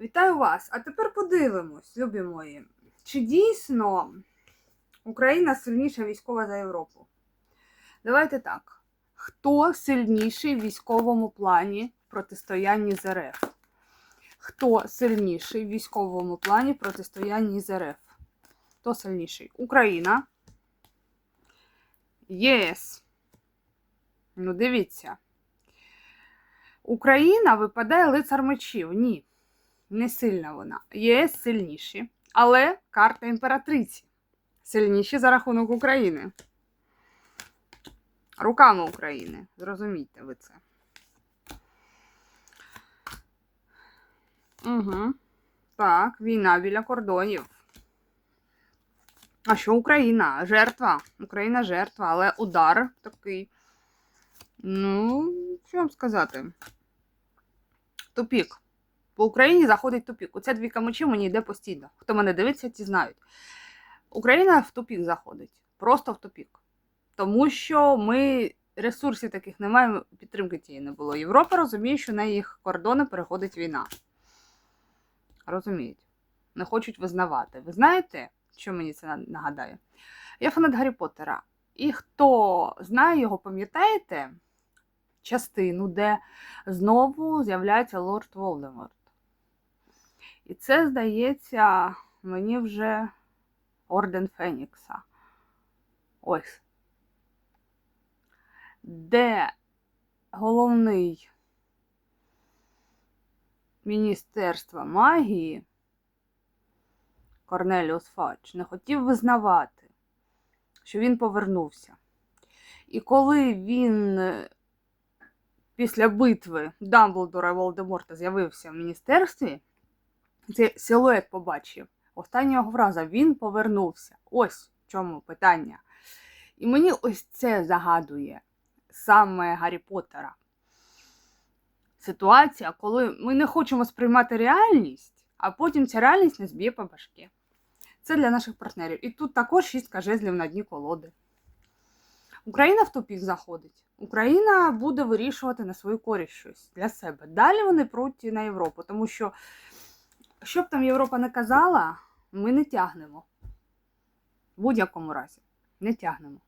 Вітаю вас! А тепер подивимось, любі мої, чи дійсно Україна сильніша військова за Європу? Давайте так. Хто сильніший в військовому плані протистоянні з РФ? Хто сильніший в військовому плані протистоянні з РФ? Хто сильніший? Україна. ЄС. Ну, дивіться. Україна випадає лицар мечів. Ні. Не сильна вона. ЄС сильніші. Але карта імператриці. Сильніші за рахунок України. Руками України. Зрозумійте ви це. Угу. Так, війна біля кордонів. А що Україна? Жертва. Україна жертва, але удар такий. Ну, що вам сказати? Тупік. По Україні заходить тупік. Оця дві камочі мені йде постійно. Хто мене дивиться, ті знають. Україна в тупік заходить. Просто в тупік. Тому що ми ресурсів таких не маємо, підтримки тієї не було. Європа розуміє, що на їх кордони переходить війна. Розуміють. Не хочуть визнавати. Ви знаєте, що мені це нагадає? Я фанат Гаррі Поттера. І хто знає його, пам'ятаєте? Частину, де знову з'являється Лорд Волдеморт. І це, здається, мені вже Орден Фенікса. Ось. Де головний Міністерства магії Корнеліус Фадж не хотів визнавати, що він повернувся. І коли він е, після битви Дамблдора і Волдеморта з'явився в міністерстві, цей силует побачив. Остання його фраза він повернувся. Ось в чому питання. І мені ось це загадує саме Гаррі Поттера. Ситуація, коли ми не хочемо сприймати реальність, а потім ця реальність нас б'є по башки. Це для наших партнерів. І тут також шістка жезлів на дні колоди. Україна в тупік заходить. Україна буде вирішувати на свою користь щось для себе. Далі вони пруть на Європу, тому що, що б там Європа не казала, ми не тягнемо. В будь-якому разі, не тягнемо.